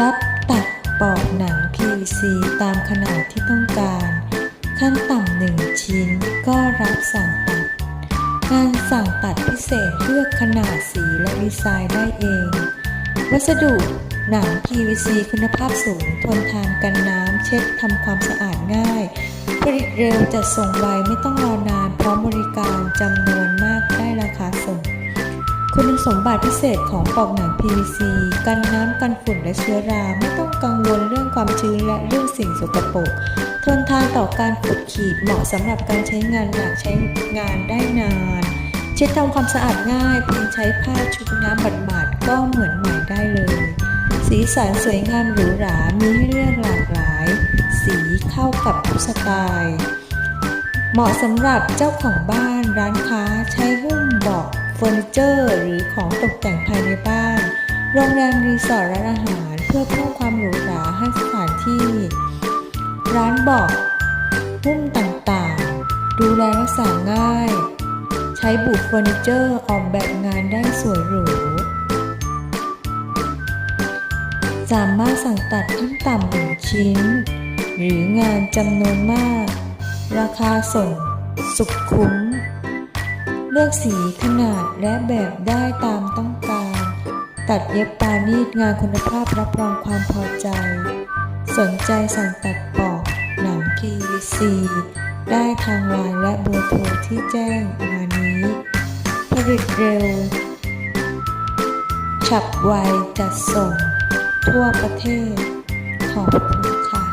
รับตัดปอกหนัง PVC ตามขนาดที่ต้องการ ขั้นต่ำหนึ่งชิ้นก็รับสั่งตัดงานสั่งตัดพิเศษเลือกขนาดสีและดีไซน์ได้เอง วัสดุหนัง PVC คุณภาพสูงทนทานกันน้ำเช็ดทำความสะอาดง่าย ผลิตเร็วจัดส่งไวไม่ต้องรอนานพร้อมบริการจำนวนมาก คุณสมบัติพิเศษของปลอกหนัง PVC กันน้ำกันฝุ่นและเชื้อรา ไม่ต้องกังวลเรื่องความชื้นและเรื่องสิ่งสกปรก ทนทานต่อการขูดขีดเหมาะสำหรับการใช้งานหนักใช้งานได้นาน เช็ดทำความสะอาดง่ายเพียงใช้ผ้าชุบน้ำบาดๆก็เหมือนใหม่ได้เลย สีสันสวยงามหรูหรา มีให้เลือกหลากหลาย สีเข้ากับทุกสไตล์ เหมาะสำหรับเจ้าของบ้านร้านค้าใช้ เฟอร์นิเจอร์หรือของตกแต่งภายในบ้าน โรงแรมรีสอร์ทร้านอาหาร เพื่อเพิ่มความหรูหราให้สถานที่ ร้านบอกหุ้มต่างๆ ดูแลรักษาง่าย ใช้บุกเฟอร์นิเจอร์ออกแบบงานได้สวยหรูสามารถสั่งตัดขั้นต่ำหนึ่งชิ้น หรืองานจำนวนมาก ราคาส่งสุดคุ้ม เลือกสีขนาดและแบบได้ตามต้องการ ตัดเย็บปานีตงานคุณภาพรับรองความพอใจ สนใจสั่งตัดปอกหนัง PVC ได้ทางไลน์และเบอร์โทรที่แจ้งมานี้ ผลิตเร็ว ฉับไวจัดส่ง ทั่วประเทศ ขอบคุณค่ะ